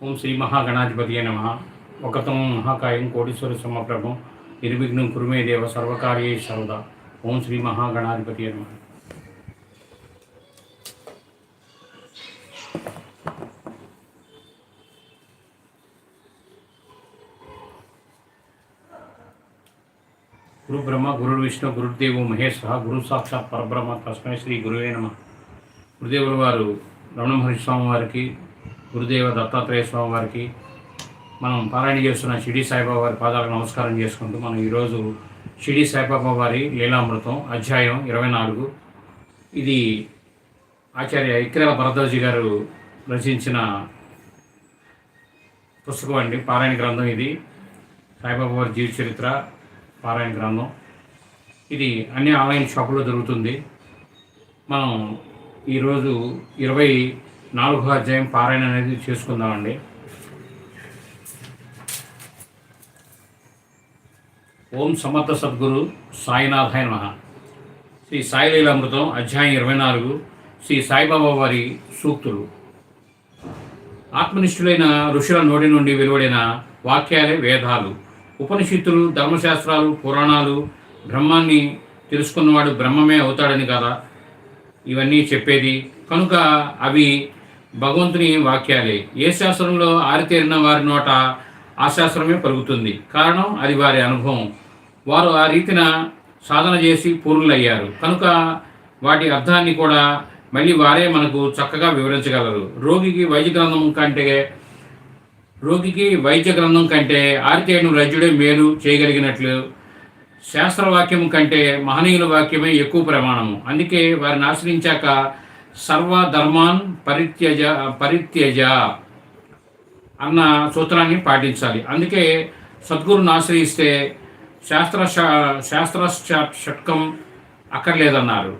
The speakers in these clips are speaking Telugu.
ఓం శ్రీ మహాగణాధిపతి నమ. ఒకతం మహాకాయం కోటీశ్వర సమప్రభం నిర్విఘ్నం కురుమే దేవ సర్వకార్యే సర్వదా ఓం శ్రీ మహాగణాధిపతి నమ. గురు బ్రహ్మ గురు విష్ణు గురుదేవు మహేశ్వర గురు సాక్షాత్ పరబ్రహ్మ తస్మై శ్రీ గురువే నమ. గురుదేవుల వారు రమణ మహర్షి స్వామి వారికి గురుదేవ దత్తాత్రేయ స్వామి వారికి మనం పారాయణ చేస్తున్న షిడి సాయిబాబా వారి పాదాలకు నమస్కారం చేసుకుంటూ మనం ఈరోజు షిడి సాయిబాబా వారి లీలామృతం అధ్యాయం ఇరవై నాలుగు. ఇది ఆచార్య ఇక్రేల భరద్వాజి గారు రచించిన పుస్తకం అండి పారాయణ గ్రంథం ఇది. సాయిబాబా వారి జీవిత చరిత్ర పారాయణ గ్రంథం. ఇది అన్ని ఆన్లైన్ షాపులో దొరుకుతుంది. మనం ఈరోజు ఇరవై నాలుగో అధ్యాయం పారాయణ అనేది చేసుకుందామండి. ఓం సమర్థ సద్గురు సాయినాథాయ నమ. శ్రీ సాయిలీలామృతం అధ్యాయం ఇరవై నాలుగు శ్రీ సాయిబాబా వారి సూక్తులు. ఆత్మనిష్ఠులైన ఋషుల నోడి నుండి వెలువడిన వాక్యాలే వేదాలు. ఉపనిషత్తులు ధర్మశాస్త్రాలు పురాణాలు బ్రహ్మాన్ని తెలుసుకున్నవాడు బ్రహ్మమే అవుతాడని కదా ఇవన్నీ చెప్పేది. కనుక అవి భగవంతుని వాక్యాలే. ఏ శాస్త్రంలో ఆరితేరిన వారి నోట ఆ శాస్త్రమే పలుకుతుంది. కారణం అది వారి అనుభవం. వారు ఆ రీతిన సాధన చేసి పూర్ణులయ్యారు. కనుక వాటి అర్థాన్ని కూడా మళ్ళీ వారే మనకు చక్కగా వివరించగలరు. రోగికి వైద్య గ్రంథం కంటే రోగికి వైద్య గ్రంథం కంటే ఆరితేను రజ్యుడే మేలు చేయగలిగినట్లు శాస్త్రవాక్యం కంటే మహనీయుల వాక్యమే ఎక్కువ ప్రమాణము. అందుకే వారిని ఆశ్రయించాక సర్వధర్మాన్ పరిత్యజ పరిత్యజ అన్న సూత్రాన్ని పాటించాలి. అందుకే సద్గురుని ఆశ్రయిస్తే శాస్త్ర శా- శాస్త్ర షట్కం అక్కర్లేదన్నారు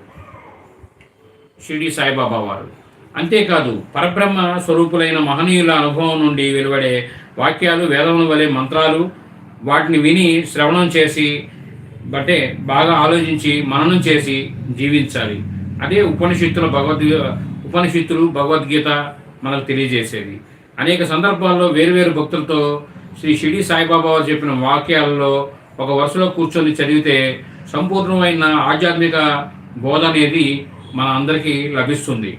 షిరిడి సాయిబాబా వారు. అంతేకాదు పరబ్రహ్మ స్వరూపులైన మహనీయుల అనుభవం నుండి వెలువడే వాక్యాలు వేదముల వలె మంత్రాలు వాటిని విని శ్రవణం చేసి బట్టే బాగా ఆలోచించి మననం చేసి జీవించాలి. అదే ఉపనిషత్తుల భగవద్గీ ఉపనిషత్తులు భగవద్గీత మనకు తెలియజేసేది. అనేక సందర్భాల్లో వేరువేరు భక్తులతో శ్రీ షిడి సాయిబాబా వారు చెప్పిన వాక్యాలలో ఒక వరుసలో కూర్చొని చదివితే సంపూర్ణమైన ఆధ్యాత్మిక బోధ అనేది మన అందరికీ లభిస్తుంది.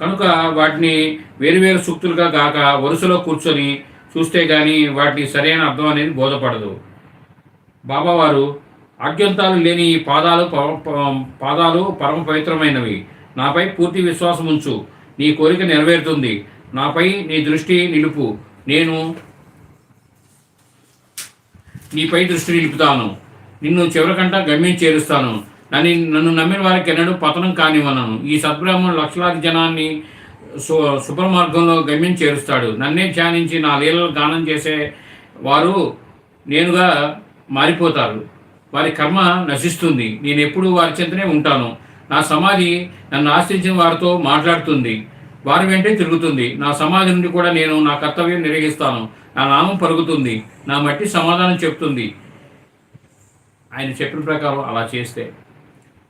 కనుక వాటిని వేరువేరు సూక్తులుగా కాక వరుసలో కూర్చొని చూస్తే కానీ వాటి సరైన అర్థం అనేది బోధపడదు. బాబావారు ఆద్యంతాలు లేని ఈ పాదాలు ప- పాదాలు పరమ పవిత్రమైనవి. నాపై పూర్తి విశ్వాసం ఉంచు. నీ కోరిక నెరవేరుతుంది. నాపై నీ దృష్టి నిలుపు. నేను నీపై దృష్టి నిలుపుతాను. నిన్ను చివరికంట గమ్యం చేరుస్తాను. నన్ను నన్ను నమ్మిన వారికి ఎన్నడూ పతనం కానివ్వనను. ఈ సద్బ్రహ్మణుడు లక్షలాది జనాన్ని సు సుపరమార్గంలో గమ్యం చేరుస్తాడు. నన్నే ధ్యానించి నా లీలలు గానం చేసే వారు నేనుగా మారిపోతారు. వారి కర్మ నశిస్తుంది. నేను ఎప్పుడూ వారి చెంతనే ఉంటాను. నా సమాధి నన్ను ఆశ్రయించిన వారితో మాట్లాడుతుంది. వారి వెంటే తిరుగుతుంది. నా సమాధి నుండి కూడా నేను నా కర్తవ్యం నిర్వహిస్తాను. నా నామం పరుగుతుంది నా మట్టి సమాధానం చెప్తుంది. ఆయన చెప్పిన ప్రకారం అలా చేస్తే.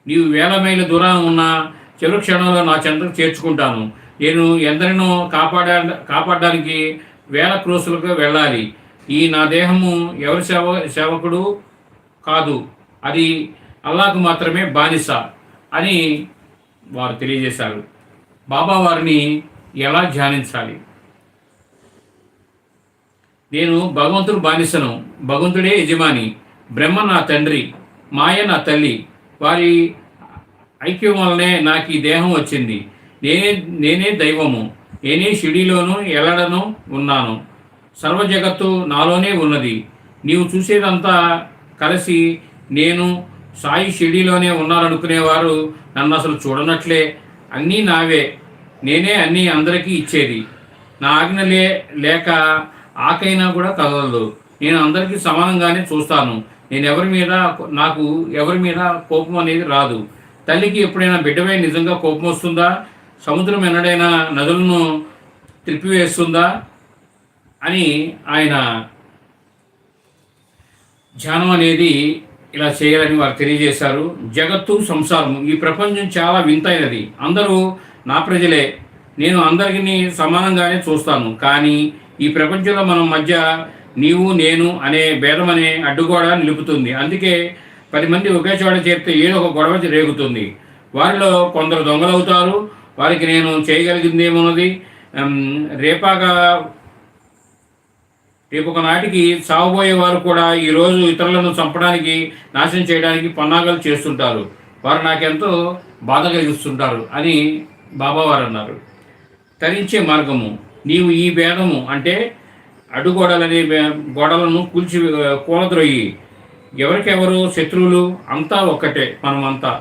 నీవు వేల మైళ్ళ దూరం ఉన్న చివరి క్షణంలో నా చెంతకు చేర్చుకుంటాను. నేను ఎందరినో కాపాడా కాపాడడానికి వేల క్రోసులకు వెళ్ళాలి. ఈ నా దేహము ఎవరి సేవ సేవకుడు కాదు. అది అల్లాకు మాత్రమే బానిస అని వారు తెలియజేశారు. బాబా వారిని ఎలా ధ్యానించాలి? నేను భగవంతుడు బానిసను భగవంతుడే యజమాని బ్రహ్మ నా తండ్రి మాయ నా తల్లి వారి ఐక్యం వల్లనే నాకు ఈ దేహం వచ్చింది. నేనే నేనే దైవము నేనే షిడిలోను ఎల్లడను ఉన్నాను. సర్వ జగత్తు నాలోనే ఉన్నది. నీవు చూసేదంతా కలిసి నేను సాయి షిడిలోనే ఉన్నాననుకునేవారు నన్ను అసలు చూడనట్లే. అన్నీ నావే. నేనే అన్నీ అందరికీ ఇచ్చేది. నా ఆజ్ఞలే లేక ఆకైనా కూడా కదలదు. నేను అందరికీ సమానంగానే చూస్తాను. నేను ఎవరి మీద నాకు ఎవరి మీద కోపం అనేది రాదు. తల్లికి ఎప్పుడైనా బిడ్డపై నిజంగా కోపం వస్తుందా? సముద్రం ఎన్నడైనా నదులను త్రిప్పివేస్తుందా? అని ఆయన ధ్యానం అనేది ఇలా చేయాలని వారు తెలియజేశారు. జగత్తు సంసారం ఈ ప్రపంచం చాలా వింతైనది. అందరూ నా ప్రజలే. నేను అందరికీ సమానంగానే చూస్తాను. కానీ ఈ ప్రపంచంలో మనం మధ్య నీవు నేను అనే భేదం అనే అడ్డుగోడ నిలుపుతుంది. అందుకే పది మంది ఒకే చోట చేరితే ఏదో ఒక గొడవ రేగుతుంది. వారిలో కొందరు దొంగలవుతారు. వారికి నేను చేయగలిగింది ఏమున్నది రేపాగా రేపు ఒక నాటికి సాగుబోయే వారు కూడా ఈరోజు ఇతరులను చంపడానికి నాశనం చేయడానికి పన్నాగాలు చేస్తుంటారు. వారు నాకెంతో బాధ కలిగిస్తుంటారు అని బాబావారు అన్నారు. తరించే మార్గము నీవు ఈ భేదము అంటే అడ్డుగోడలనే గోడలను కూల్చి కూలద్రొయ్యి ఎవరికెవరు శత్రువులు అంతా ఒక్కటే మనమంతా.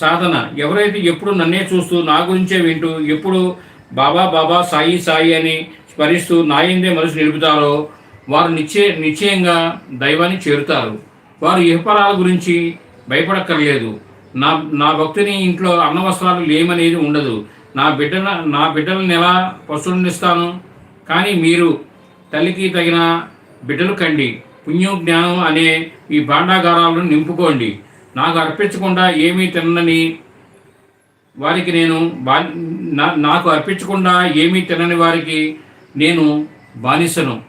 సాధన ఎవరైతే ఎప్పుడు నన్నే చూస్తూ నా గురించే వింటూ ఎప్పుడు బాబా బాబా సాయి సాయి అని స్మరిస్తూ నాయందే మనసు నిలుపుతారో వారు నిశ్చయ నిశ్చయంగా దైవాన్ని చేరుతారు. వారు ఇహపరాల గురించి భయపడక్కర్లేదు. నా నా భక్తుని ఇంట్లో అన్నవస్త్రాలు లేమనేది ఉండదు. నా బిడ్డన నా బిడ్డలను ఎలా పశువునిస్తాను కానీ మీరు తల్లికి తగిన బిడ్డలు కండి. పుణ్యం జ్ఞానం అనే ఈ భాండాగారాలను నింపుకోండి. నాకు అర్పించకుండా ఏమీ తినని వారికి నేను బా నా- నాకు అర్పించకుండా ఏమీ తినని వారికి నేను బానిసను.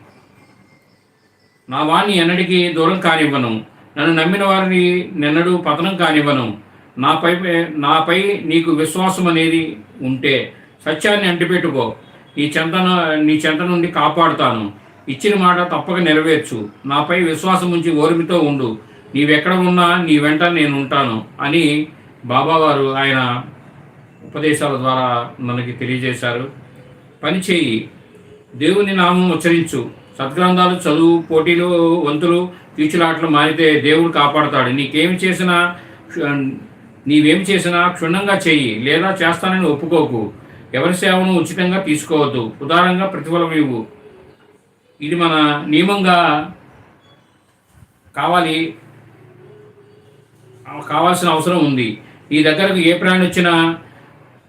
నా వాణ్ణి ఎన్నటికీ దూరం కానివ్వను. నన్ను నమ్మిన వారిని నిన్నడు పతనం కానివ్వను. నాపై నాపై నీకు విశ్వాసం అనేది ఉంటే సత్యాన్ని అంటిపెట్టుకో. నీ చెంతన నీ చెంత నుండి కాపాడుతాను. ఇచ్చిన మాట తప్పక నెరవేర్చు. నాపై విశ్వాసం ఉంచి ఓర్మితో ఉండు. నీవెక్కడ ఉన్నా నీ వెంట నేను ఉంటాను అని బాబావారు ఆయన ఉపదేశాల ద్వారా మనకి తెలియజేశారు. పని చేయి. దేవుని నామం ఉచ్చరించు. సద్గ్రంథాలు చదువు పోటీలు వంతులు తీర్చులాటలు మారితే దేవుడు కాపాడతాడు. నీకేమి చేసినా క్షు- నీవేమి చేసినా క్షుణ్ణంగా చెయ్యి లేదా చేస్తానని ఒప్పుకోకు. ఎవరి సేవను ఉచితంగా తీసుకోవద్దు. ఉదారంగా ప్రతిఫలం ఇవ్వు. ఇది మన నియమంగా కావాలి. కావాల్సిన అవసరం ఉంది. నీ దగ్గరకు ఏ ప్రాణి వచ్చినా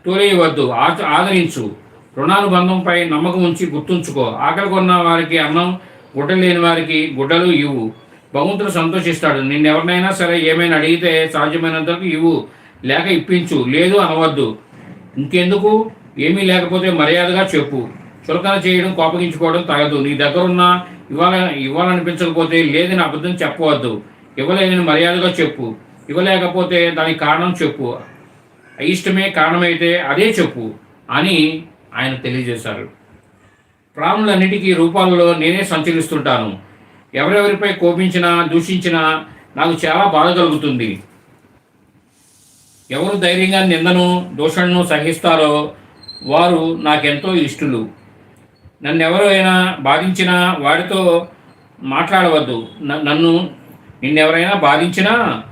తోలేయవద్దు. ఆదరించు. రుణానుబంధంపై నమ్మకం ఉంచి గుర్తుంచుకో. ఆకలి కొన్న వారికి అన్నం గుడ్డలు లేని వారికి గుడ్డలు ఇవ్వు. భగవంతుడు సంతోషిస్తాడు. నిన్నెవరినైనా సరే ఏమైనా అడిగితే సాధ్యమైనంతకు ఇవ్వు. లేక ఇప్పించు. లేదు అనవద్దు. ఇంకెందుకు? ఏమీ లేకపోతే మర్యాదగా చెప్పు. చులకన చేయడం కోపగించుకోవడం తగదు. నీ దగ్గర ఉన్న ఇవ్వాల ఇవ్వాలనిపించకపోతే లేదని అబద్ధం చెప్పవద్దు. ఇవ్వలేదని మర్యాదగా చెప్పు. ఇవ్వలేకపోతే దానికి కారణం చెప్పు. ఇష్టమే కారణమైతే అదే చెప్పు అని ఆయన తెలియజేశారు. ప్రాణులన్నిటికీ రూపాలలో నేనే సంచరిస్తుంటాను. ఎవరెవరిపై కోపించినా దూషించినా నాకు చాలా బాధ కలుగుతుంది. ఎవరు ధైర్యంగా నిందను దూషణను సహిస్తారో వారు నాకెంతో ఇష్టలు. నన్ను ఎవరైనా బాధించినా వాడితో మాట్లాడవద్దు. నన్ను నిన్నెవరైనా బాధించినా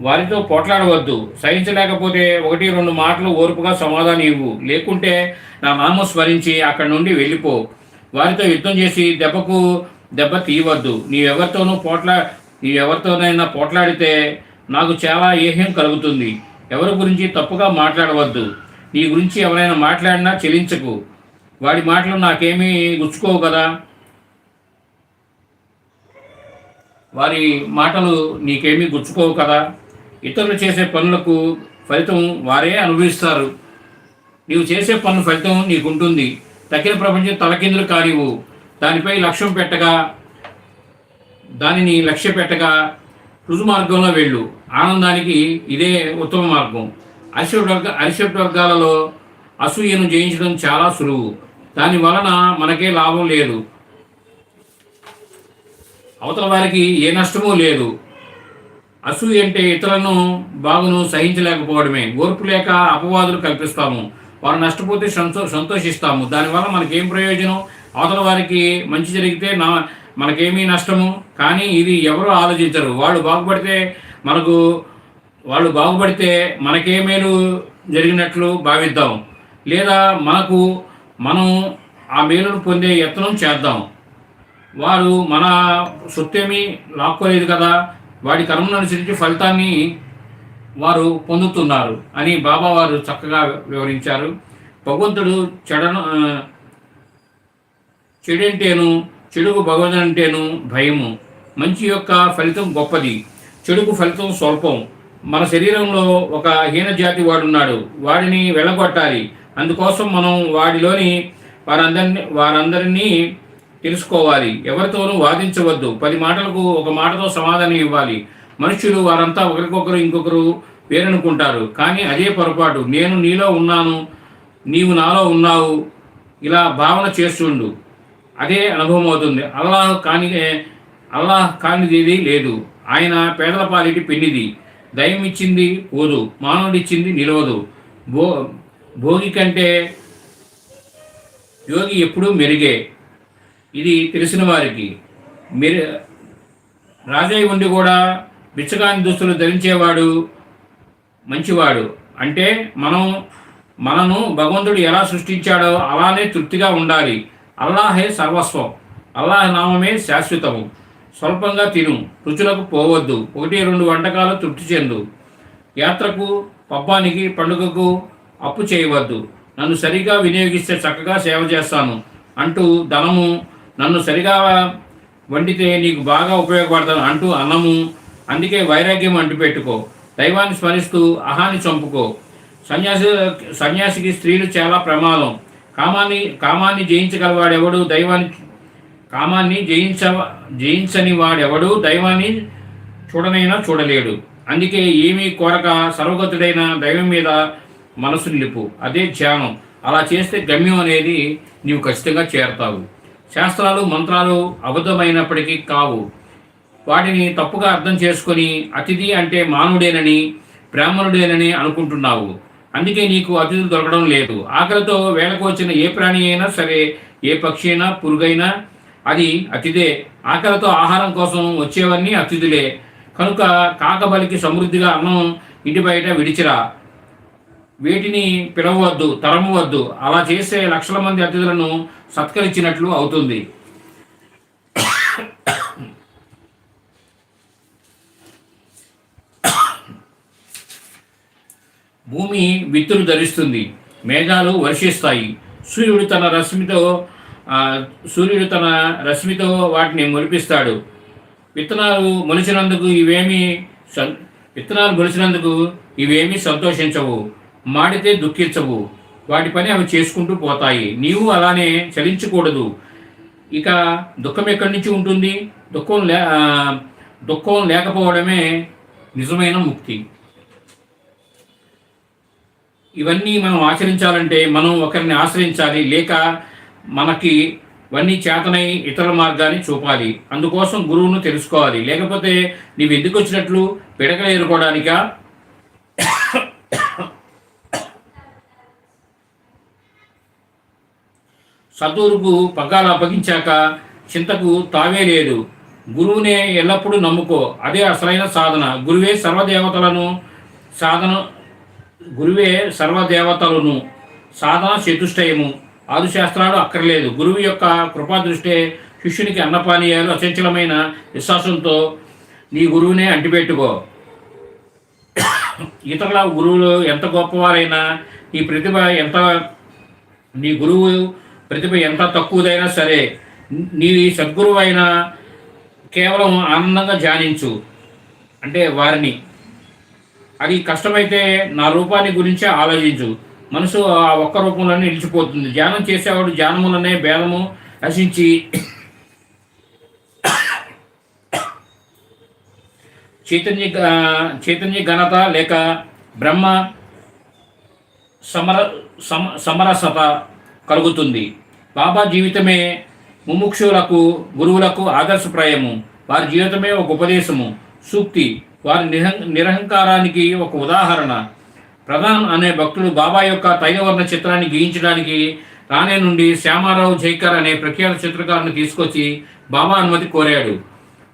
వారితో పోట్లాడవద్దు. సహించలేకపోతే ఒకటి రెండు మాటలు ఓర్పుగా సమాధానం ఇవ్వు. లేకుంటే నా నామం స్మరించి అక్కడి నుండి వెళ్ళిపో. వారితో యుద్ధం చేసి దెబ్బకు దెబ్బ తీయవద్దు. నీవెవరితోనూ పోట్లా నీవెవరితోనైనా పోట్లాడితే నాకు చాలా ఏహ్యం కలుగుతుంది. ఎవరి గురించి తప్పుగా మాట్లాడవద్దు. నీ గురించి ఎవరైనా మాట్లాడినా చెలించకు. వాడి మాటలు నాకేమీ గుచ్చుకోవు కదా? వారి మాటలు నీకేమీ గుచ్చుకోవు కదా? ఇతరులు చేసే పనులకు ఫలితం వారే అనుభవిస్తారు. నీవు చేసే పనుల ఫలితం నీకుంటుంది. తక్కిన ప్రపంచం తలకిందులు కానివు దానిపై లక్ష్యం పెట్టగా దానిని లక్ష్య పెట్టగా రుజు మార్గంలో వెళ్ళు. ఆనందానికి ఇదే ఉత్తమ మార్గం. అరిషట్ వర్గ అరిషట్ వర్గాలలో అసూయను జయించడం చాలా సులువు. దాని వలన మనకే లాభం లేదు. అవతల వారికి ఏ నష్టమూ లేదు. అసూయ అంటే ఇతరులను బాగును సహించలేకపోవడమే. ఓర్పు లేక అపవాదులు కల్పిస్తాము. వారు నష్టపోతే సంతో సంతోషిస్తాము. దానివల్ల మనకేం ప్రయోజనం? అవతల వారికి మంచి జరిగితే నా మనకేమీ నష్టము? కానీ ఇది ఎవరు ఆలోచించరు. వాళ్ళు బాగుపడితే మనకు వాళ్ళు బాగుపడితే మనకే మేలు జరిగినట్లు భావిద్దాం. లేదా మనకు మనం ఆ మేలును పొందే యత్నం చేద్దాం. వారు మన సొత్తేమీ లాక్కోలేదు కదా? వాడి కర్మను అనుసరించి ఫలితాన్ని వారు పొందుతున్నారు అని బాబా వారు చక్కగా వివరించారు. భగవంతుడు చెడను చెడంటేను చెడుకు భగవంతుడంటేను భయము. మంచి యొక్క ఫలితం గొప్పది. చెడుకు ఫలితం స్వల్పం. మన శరీరంలో ఒక హీన జాతి వాడున్నాడు. వాడిని వెళ్ళగొట్టాలి. అందుకోసం మనం వాడిలోని వారందరినీ వారందరినీ తెలుసుకోవాలి. ఎవరితోనూ వాదించవద్దు. పది మాటలకు ఒక మాటతో సమాధానం ఇవ్వాలి. మనుషులు వారంతా ఒకరికొకరు ఇంకొకరు వేరనుకుంటారు. కానీ అదే పొరపాటు. నేను నీలో ఉన్నాను నీవు నాలో ఉన్నావు. ఇలా భావన చేస్తుండు అదే అనుభవం అవుతుంది అల్లాహ్ కాని అల్లాహ్ కానిదేది లేదు. ఆయన పేదల పాలిటి పెన్నిది. దయం ఇచ్చింది పోదు. మానవుడిచ్చింది నిలవదు. భో భోగి కంటే యోగి ఎప్పుడూ మెరుగే. ఇది తెలిసిన వారికి. మీరు రాజయ్య ఉండి కూడా బిచ్చగాని దుస్తులు ధరించేవాడు మంచివాడు. అంటే మనం మనను భగవంతుడు ఎలా సృష్టించాడో అలానే తృప్తిగా ఉండాలి. అల్లాహే సర్వస్వం. అల్లాహ్ నామమే శాశ్వతము. స్వల్పంగా తిను రుచులకు పోవద్దు. ఒకటి రెండు వంటకాలు తృప్తి చెందు. యాత్రకు పబ్బానికి పండుగకు అప్పు చేయవద్దు. నన్ను సరిగా వినియోగిస్తే చక్కగా సేవ చేస్తాను. అంటూ ధనము నన్ను సరిగా వండితే నీకు బాగా ఉపయోగపడతాను అంటూ అన్నము. అందుకే వైరాగ్యం అంటుపెట్టుకో దైవాన్ని స్మరిస్తూ అహాన్ని చంపుకో. సన్యాసి సన్యాసికి స్త్రీలు చాలా ప్రమాదం. కామాన్ని కామాన్ని జయించగలవాడెవడు? దైవాన్ని కామాన్ని జయించ జయించని వాడెవడు? దైవాన్ని చూడనైనా చూడలేడు. అందుకే ఏమీ కోరక సర్వగతుడైన దైవం మీద మనసు నిలుపు. అదే ధ్యానం. అలా చేస్తే గమ్యం అనేది నీవు ఖచ్చితంగా చేరతావు. శాస్త్రాలు మంత్రాలు అబద్ధమైనప్పటికీ కావు. వాటిని తప్పుగా అర్థం చేసుకొని అతిథి అంటే మానవుడేనని బ్రాహ్మణుడేనని అనుకుంటున్నావు. అందుకే నీకు అతిథులు దొరకడం లేదు. ఆకలితో వేళకు వచ్చిన ఏ ప్రాణి అయినా సరే ఏ పక్షి అయినా పురుగైనా అది అతిథే. ఆకలితో ఆహారం కోసం వచ్చేవన్నీ అతిథులే. కనుక కాకబలికి సమృద్ధిగా అన్నం ఇంటి బయట విడిచిరా. వీటిని పిలవవద్దు తరమవద్దు. అలా చేసే లక్షల మంది అతిథులను సత్కరించినట్లు అవుతుంది. భూమి విత్తులు ధరిస్తుంది. మేఘాలు వర్షిస్తాయి. సూర్యుడు తన రశ్మితో సూర్యుడు తన రశ్మితో వాటిని మొలిపిస్తాడు. విత్తనాలు మొలిచినందుకు ఇవేమి విత్తనాలు మొలిచినందుకు ఇవేమీ సంతోషించవు. మాడితే దుఃఖించవు. వాటి పని అవి చేసుకుంటూ పోతాయి. నీవు అలానే చలించకూడదు. ఇక దుఃఖం ఎక్కడి నుంచి ఉంటుంది? దుఃఖం లే దుఃఖం లేకపోవడమే నిజమైన ముక్తి. ఇవన్నీ మనం ఆచరించాలంటే మనం ఒకరిని ఆశ్రయించాలి. లేక మనకి ఇవన్నీ చేతనై ఇతర మార్గాన్ని చూపాలి. అందుకోసం గురువును తెలుసుకోవాలి. లేకపోతే నీవు ఎందుకు వచ్చినట్లు పిడకలు ఎదుర్కోవడానికా సద్గురుకు పగ్గాలు అప్పగించాక చింతకు తావే లేదు. గురువునే ఎల్లప్పుడూ నమ్ముకో. అదే అసలైన సాధన. గురువే సర్వదేవతలను సాధన గురువే సర్వదేవతలను సాధన చతుష్టయము. ఆరు శాస్త్రాలు అక్కర్లేదు. గురువు యొక్క కృపాదృష్టే శిష్యునికి అన్నపానీయాలు అచంచలమైన విశ్వాసంతో నీ గురువునే అంటిపెట్టుకో. ఇతరుల గురువులు ఎంత గొప్పవారైనా నీ ప్రతిభ ఎంత నీ గురువు ప్రతిభ ఎంత తక్కువదైనా సరే నీ సద్గురువు అయినా కేవలం ఆనందంగా ధ్యానించు. అంటే వారిని. అది కష్టమైతే నా రూపాన్ని గురించే ఆలోచించు. మనసు ఆ ఒక్క రూపంలోనే నిలిచిపోతుంది. ధ్యానం చేసేవాడు ధ్యానములనే భేదము నశించి చైతన్య చైతన్య ఘనత లేక బ్రహ్మ సమర సమ సమరసత కలుగుతుంది. బాబా జీవితమే ముముక్షులకు గురువులకు ఆదర్శప్రాయము. వారి జీవితమే ఒక ఉపదేశము సూక్తి. వారి నిహం నిరహంకారానికి ఒక ఉదాహరణ. ప్రధాన్ అనే భక్తుడు బాబా యొక్క తైలవర్ణ చిత్రాన్ని గీయించడానికి రానే నుండి శ్యామారావు జైకర్ అనే ప్రఖ్యాత చిత్రకారుని తీసుకొచ్చి బాబా అనుమతి కోరాడు.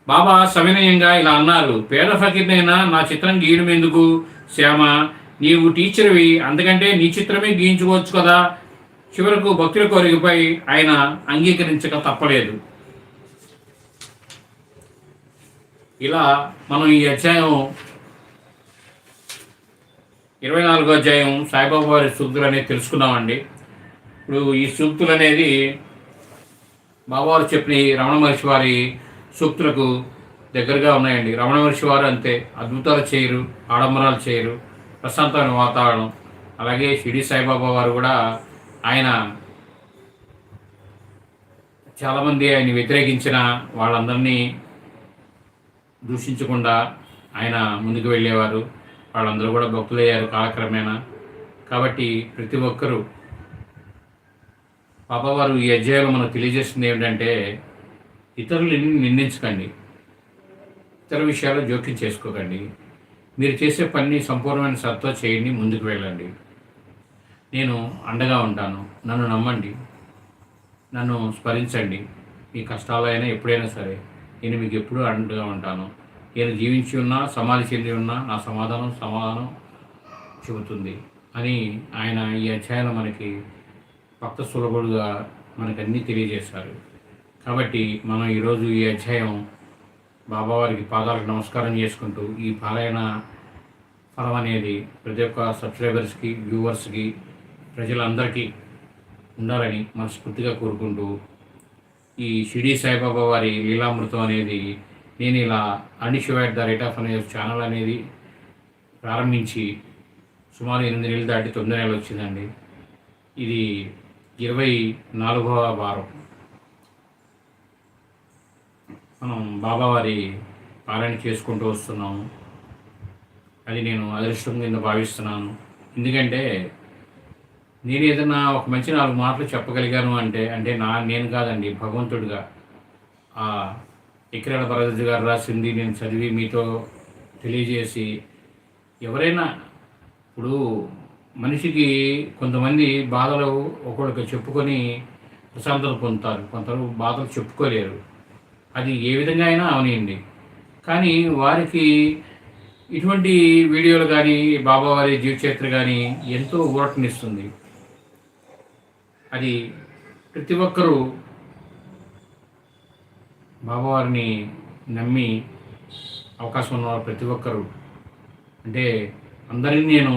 బాబా సవినయంగా ఇలా అన్నారు పేద ఫకీర్నైనా నా చిత్రం గీయడం ఎందుకు శ్యామ నీవు టీచర్వి అందుకంటే నీ చిత్రమే గీయించుకోవచ్చు కదా? చివరకు భక్తుల కోరికపై ఆయన అంగీకరించక తప్పలేదు. ఇలా మనం ఈ అధ్యాయం ఇరవై నాలుగో అధ్యాయం సాయిబాబా వారి సూక్తులు అనేది తెలుసుకున్నామండి. ఇప్పుడు ఈ సూక్తులు అనేది బాబావారు చెప్పిన ఈ రమణ మహర్షి వారి సూక్తులకు దగ్గరగా ఉన్నాయండి. రమణ మహర్షి వారు అంతే అద్భుతాలు చేయరు ఆడంబరాలు చేయరు ప్రశాంతమైన వాతావరణం. అలాగే షిడి సాయిబాబా వారు కూడా ఆయన చాలామంది ఆయన వ్యతిరేకించిన వాళ్ళందరినీ దూషించకుండా ఆయన ముందుకు వెళ్ళేవారు. వాళ్ళందరూ కూడా భక్తులయ్యారు కాలక్రమేణా. కాబట్టి ప్రతి ఒక్కరూ పాపవారు ఈ అధ్యాయంలో మనకు తెలియజేస్తుంది ఏమిటంటే ఇతరులని నిందించకండి. ఇతర విషయాలు జోక్యం చేసుకోకండి. మీరు చేసే పని సంపూర్ణమైన సత్తో చేయండి ముందుకు వెళ్ళండి. నేను అండగా ఉంటాను. నన్ను నమ్మండి. నన్ను స్మరించండి. మీ కష్టాలైనా ఎప్పుడైనా సరే నేను మీకు ఎప్పుడూ అండగా ఉంటాను. నేను జీవించి ఉన్నా సమాధి చెంది ఉన్నా నా సమాధానం సమాధానం చెబుతుంది అని ఆయన ఈ అధ్యాయంలో మనకి భక్త సులభుడుగా మనకు అన్నీ తెలియజేశారు. కాబట్టి మనం ఈరోజు ఈ అధ్యాయం బాబావారికి పాదాలకు నమస్కారం చేసుకుంటూ ఈ పారాయణ ఫలం అనేది ప్రతి ఒక్క సబ్స్క్రైబర్స్కి వ్యూవర్స్కి ప్రజలందరికీ ఉండాలని మనస్ఫూర్తిగా కోరుకుంటూ ఈ షిరిడి సాయిబాబా వారి లీలామృతం అనేది నేను ఇలా అనిషివ్ ద రేట్ ఆఫ్ అనే ఛానల్ అనేది ప్రారంభించి సుమారు ఎనిమిది నెలలు దాటి తొమ్మిది నెలలు వచ్చిందండి. ఇది ఇరవై నాలుగవ వారం. మనం బాబావారి పారాయణ చేసుకుంటూ వస్తున్నాము. అది నేను అదృష్టం కింద భావిస్తున్నాను. ఎందుకంటే నేను ఏదైనా ఒక మంచి నాలుగు మాటలు చెప్పగలిగాను అంటే అంటే నా నేను కాదండి భగవంతుడిగా. ఆ ఇక్రాల భరద్వాజ్ గారు రాసింది నేను చదివి మీతో తెలియజేసి ఎవరైనా ఇప్పుడు మనిషికి కొంతమంది బాధలు ఒకరికి చెప్పుకొని ప్రశాంతత పొందుతారు కొందరు బాధలు చెప్పుకోలేరు. అది ఏ విధంగా అయినా అవనియండి. కానీ వారికి ఇటువంటి వీడియోలు కానీ బాబావారి జీవచరిత్ర కానీ ఎంతో ఊరటనిస్తుంది. అది ప్రతి ఒక్కరూ బాబావారిని నమ్మి అవకాశం ఉన్నవారు ప్రతి ఒక్కరూ. అంటే అందరినీ నేను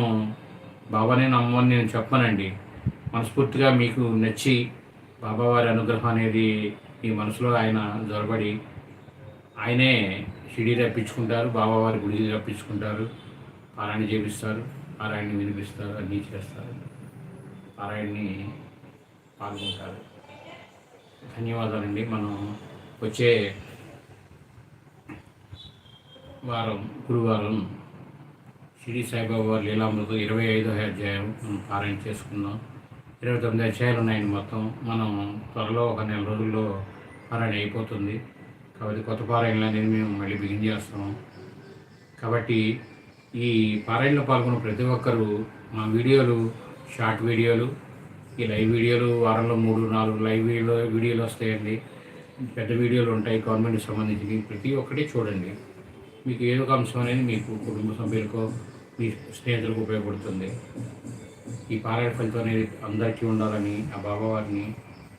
బాబానే నమ్మని నేను చెప్పానండి. మనస్ఫూర్తిగా మీకు నచ్చి బాబావారి అనుగ్రహం అనేది మీ మనసులో ఆయన జొరబడి ఆయనే షిడీ రప్పించుకుంటారు బాబావారి గుడి రప్పించుకుంటారు పారాయణ చేపిస్తారు పారాయణని వినిపిస్తారు అన్నీ చేస్తారు. పారాయణని పాల్గొంటారు. ధన్యవాదాలండి. మనం వచ్చే వారం గురువారం షిడి సాయిబాబా వారి లీలామృత ఇరవై ఐదో అధ్యాయం మనం పారాయణ చేసుకుందాం. ఇరవై తొమ్మిది అధ్యాయాలు ఉన్నాయండి మొత్తం. మనం త్వరలో ఒక నెల రోజుల్లో పారాయణ అయిపోతుంది. కాబట్టి కొత్త పారాయణలు అనేది మేము మళ్ళీ బిగిన్ చేస్తాము. కాబట్టి ఈ పారాయణలో పాల్గొన్న ప్రతి ఒక్కరూ మా వీడియోలు షార్ట్ వీడియోలు ఈ లైవ్ వీడియోలు వారంలో మూడు నాలుగు లైవ్ వీడియో వీడియోలు వస్తాయండి. పెద్ద వీడియోలు ఉంటాయి గవర్నమెంట్కి సంబంధించి ప్రతి ఒక్కటి చూడండి. మీకు ఏదో ఒక అంశం అనేది మీకు కుటుంబ సభ్యులకో మీ స్నేహితులకు ఉపయోగపడుతుంది. ఈ పారాయణ ఫలితం అనేది అందరికీ ఉండాలని ఆ బాబావారిని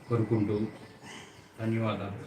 కోరుకుంటూ ధన్యవాదాలు.